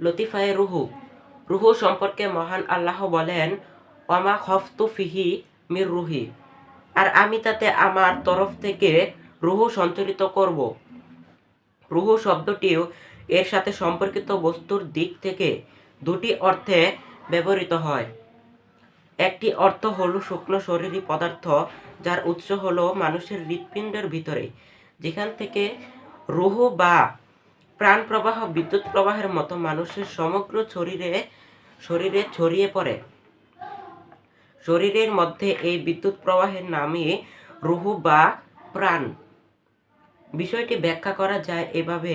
লতিফায়ে রুহু। রুহু সম্পর্কে মহান আল্লাহ বলেন, ওয়ামা খফতু ফিহি মির রুহি। আর আমি তাতে আমার তরফ থেকে রুহু সঞ্চারিত করব। রুহু শব্দটিও এর সাথে সম্পর্কিত বস্তুর দিক থেকে দুটি অর্থে ব্যবহৃত হয়। একটি অর্থ হলো শুকনো শরীরী পদার্থ, যার উৎস হলো মানুষের হৃৎপিণ্ডের ভিতরে, যেখান থেকে রুহু বা প্রাণ প্রবাহ, বিদ্যুৎ প্রবাহের মতো মানুষের সমগ্র শরীরে শরীরে ছড়িয়ে পড়ে। শরীরের মধ্যে এই বিদ্যুৎ প্রবাহের নামই রুহু বা প্রাণ। বিষয়টি ব্যাখ্যা করা যায় এভাবে,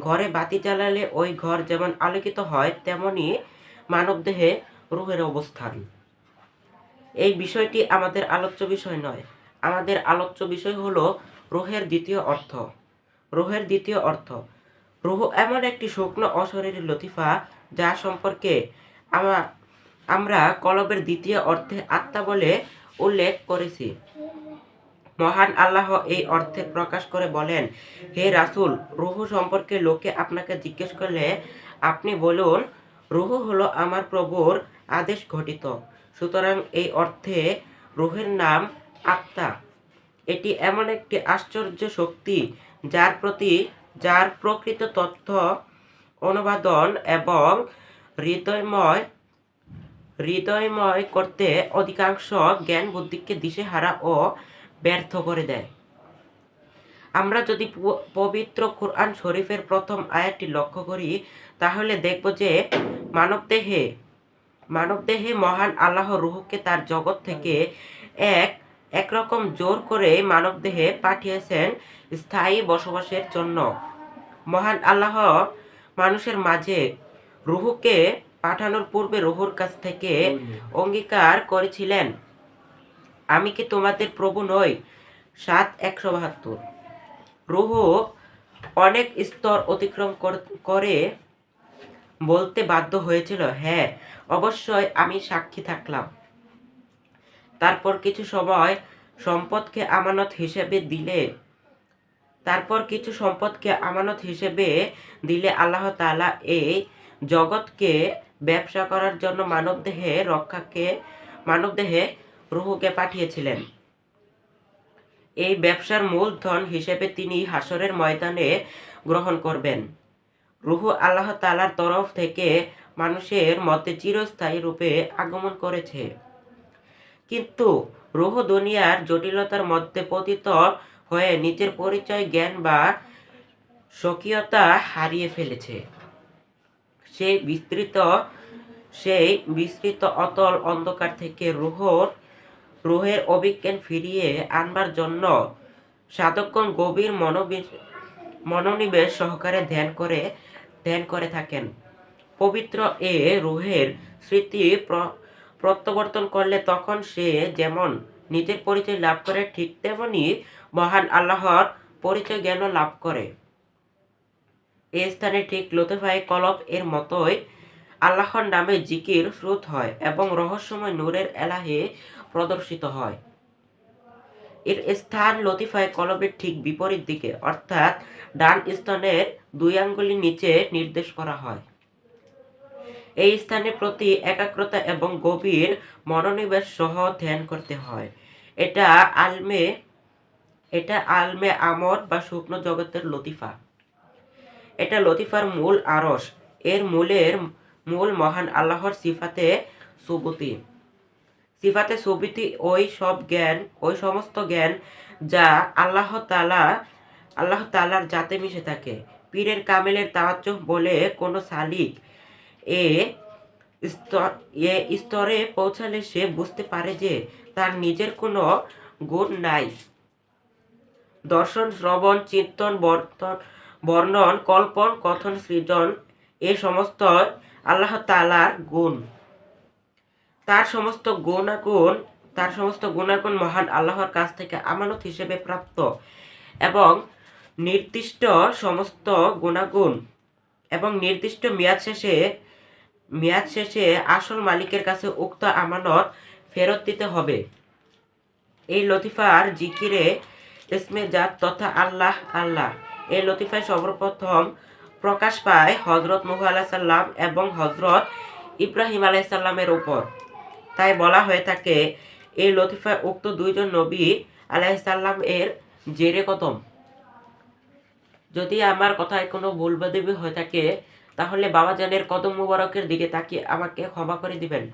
ঘরে বাতি জ্বালালে ওই ঘর যেমন আলোকিত হয়, তেমনি মানবদেহে রুহের অবস্থান। এই বিষয়টি আমাদের আলোচ্য বিষয় নয়। আমাদের আলোচ্য বিষয় হলো রুহের দ্বিতীয় অর্থ। রুহের দ্বিতীয় অর্থ রুহ এমন একটি শুকনো অশরীরী লতিফা যা সম্পর্কে আমা আমরা কলবের দ্বিতীয় অর্থে আত্মা বলে উল্লেখ করেছি। মহান আল্লাহ এই অর্থে প্রকাশ করে বলেন, হে রাসুল, রুহু সম্পর্কে লোকে আপনাকে জিজ্ঞেস করলে আপনি বলুন, রুহু হলো আমার প্রভুর আদেশ ঘটিত। সুতরাং এই অর্থে রুহের নাম আত্মা। এটি এমন একটি আশ্চর্য শক্তি যার প্রতি যার প্রকৃত তথ্য অনুবাদন এবং হৃদয়ময় হৃদয়ময় করতে অধিকাংশ জ্ঞান বুদ্ধিকে দিশেহারা ও ব্যর্থ করে দেয়। আমরা যদি পবিত্র কোরআন শরীফের প্রথম আয়াতটি লক্ষ্য করি, তাহলে দেখব যে মানবদেহে মানবদেহে মহান আল্লাহ রুহকে তার জগৎ থেকে এক একরকম জোর করে মানবদেহে পাঠিয়েছেন স্থায়ী বসবাসের জন্য। মহান আল্লাহ মানুষের মাঝে রুহুকে পাঠানোর পূর্বে রুহুর কাছ থেকে অঙ্গীকার করেছিলেন। আমি কি তোমাদের প্রভু নই? সাত একশো বাহাত্তর। রুহু অনেক স্তর অতিক্রম কর- করে বলতে বাধ্য হয়েছিল হ্যাঁ অবশ্যই আমি সাক্ষী থাকলাম। তারপর কিছু সময় সম্পদকে আমানত হিসেবে দিলে, তারপর কিছু সম্পদকে আমানত হিসেবে দিলে আল্লাহ তাআলা এই জগৎকে ব্যবসা করার জন্য মানবদেহে রক্ষাকে, মানবদেহে রুহুকে পাঠিয়েছিলেন। এই ব্যবসার মূলধন হিসেবে তিনি হাসরের ময়দানে গ্রহণ করবেন। রুহু আল্লাহ তালার তরফ থেকে মানুষের মধ্যে চিরস্থায়ী রূপে আগমন করেছে। কিন্তু রুহু দুনিয়ার জটিলতার মধ্যে পতিত হয়ে নিজের পরিচয়, জ্ঞান বা স্বকীয়তা হারিয়ে ফেলেছে। সেই বিস্তৃত সেই বিস্তৃত অতল অন্ধকার থেকে রুহর, রুহের অভিজ্ঞান ফিরিয়ে আনবার জন্য সাধকগণ গভীর মনোবিশ মনোনিবেশ সহকারে ধ্যান করে ধ্যান করে থাকেন। পবিত্র এ রুহের স্মৃতি প্রত্যাবর্তন করলে তখন সে যেমন নিজের পরিচয় লাভ করে, ঠিক তেমনি মহান আল্লাহর পরিচয় জ্ঞান লাভ করে। এই স্থানে ঠিক লতিফাই কলব এর মতোই আল্লাহর নামে জিকির শ্রুত হয় এবং রহস্যময় নূরের এলাহে প্রদর্শিত হয়। এর স্থান লতিফায় কলবের ঠিক বিপরীত দিকে, অর্থাৎ ডান স্তনের দুই আঙ্গুলি নিচে নির্দেশ করা হয়। এই স্থানের প্রতি একাগ্রতা এবং গভীর মনোনিবেশ সহ ধ্যান করতে হয়। এটা আলমে এটা আলমে আমর বা শুকনো জগতের লতিফা। এটা লতিফার মূল আরস। এর মূলের, মূল মহান আল্লাহর সিফাতে সুবতি। সিফাতে সুবিতি ওই সব জ্ঞান, ওই সমস্ত জ্ঞান যা আল্লাহ তালা আল্লাহ তালার জাতে মিশে থাকে। পীরের কামেলের তাওয়াজ্জুহ বলে কোনো সালিক এ স্তর, এ স্তরে পৌঁছালে সে বুঝতে পারে যে তার নিজের কোনো গুণ নাই। দর্শন, শ্রবণ, চিন্তন, বর্তন, বর্ণন, কল্পন, কথন, সৃজন এ সমস্ত আল্লাহ তালার গুণ। তার সমস্ত গুণাগুণ, তার সমস্ত গুণাগুণ মহান আল্লাহর কাছ থেকে আমানত হিসেবে প্রাপ্ত এবং নির্দিষ্ট সমস্ত গুণাগুণ এবং নির্দিষ্ট মেয়াদ শেষে মেয়াদ শেষে আসল মালিকের কাছে উক্ত আমানত ফেরত দিতে হবে। এই লতিফার জিকিরে ইসমে জাত তথা আল্লাহ আল্লাহ। এই লতিফায় সর্বপ্রথম প্রকাশ পায় হজরত নুহ আলাহিসাল্লাম এবং হজরত ইব্রাহিম আলাইসাল্লামের উপর। তাই বলা হয়ে থাকে, এই লতিফায় উক্ত দুইজন নবী আলাইসাল্লাম এর জেরে কতম যদি আমার কথায় কোনো ভুল হয়ে থাকে তাহলে বাবাজানের কদম মুবারকের দিকে তাকিয়ে আমাকে ক্ষমা করে দিবেন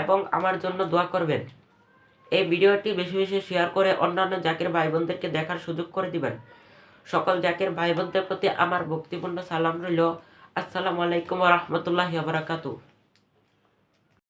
এবং আমার জন্য দোয়া করবেন। এই ভিডিওটি বেশি বেশি শেয়ার করে অন্যান্য জাকের ভাই বোনদেরকে দেখার সুযোগ করে দিবেন। সকল জাকের ভাই বোনদের প্রতি আমার ভক্তিপূর্ণ সালাম রইল। আসসালামু আলাইকুম রহমতুল্লাহ বারাকাতু